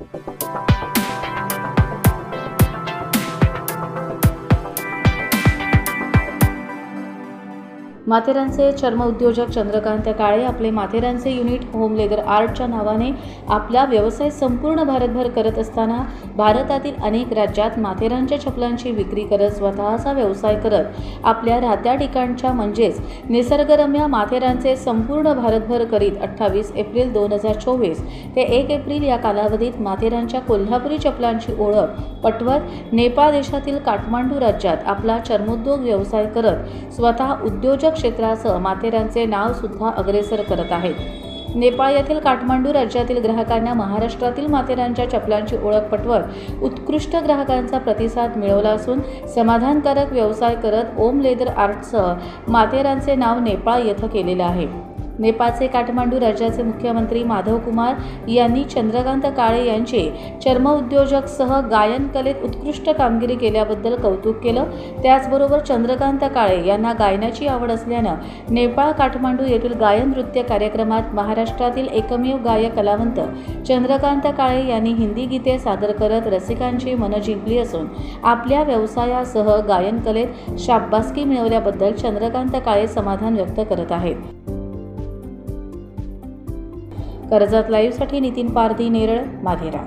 Thank you. माथेरानचे चर्म उद्योजक चंद्रकांत काळे आपले माथेरानचे युनिट होम लेदर आर्टच्या नावाने आपला व्यवसाय संपूर्ण भारतभर करत असताना भारतातील अनेक राज्यात माथेरानच्या चपलांची विक्री करत स्वतःचा व्यवसाय करत आपल्या राहत्या ठिकाणच्या म्हणजेच निसर्गरम्य माथेरानचे संपूर्ण भारतभर करीत अठ्ठावीस एप्रिल दोन हजार चोवीस ते एक एप्रिल या कालावधीत माथेरानच्या कोल्हापुरी चपलांची ओळख पटवत नेपाळ देशातील काठमांडू राज्यात आपला चर्मोद्योग व्यवसाय करत स्वतः उद्योजक क्षेत्रासह माथेरानचे नाव सुद्धा अग्रेसर करत आहेत. नेपाळ येथील काठमांडू राज्यातील ग्राहकांना महाराष्ट्रातील माथेरानच्या चपलांची ओळख पटवत उत्कृष्ट ग्राहकांचा प्रतिसाद मिळवला असून समाधानकारक व्यवसाय करत ओम लेदर आर्टसह माथेरानचे नाव नेपाळ येथे केलेलं आहे. नेपाळचे काठमांडू राज्याचे मुख्यमंत्री माधव कुमार यांनी चंद्रकांत काळे यांचे चर्म उद्योजकसह गायन कलेत उत्कृष्ट कामगिरी केल्याबद्दल कौतुक केलं. त्याचबरोबर चंद्रकांत काळे यांना गायनाची आवड असल्यानं नेपाळ काठमांडू येथील गायन नृत्य कार्यक्रमात महाराष्ट्रातील एकमेव गायक कलावंत चंद्रकांत काळे यांनी हिंदी गीते सादर करत रसिकांची मनं जिंकली असून आपल्या व्यवसायासह गायन कलेत शाब्बासकी मिळवल्याबद्दल चंद्रकांत काळे समाधान व्यक्त करत आहेत. कर्जत लाईव्हसाठी नितीन पारधी नेरळ माधेरा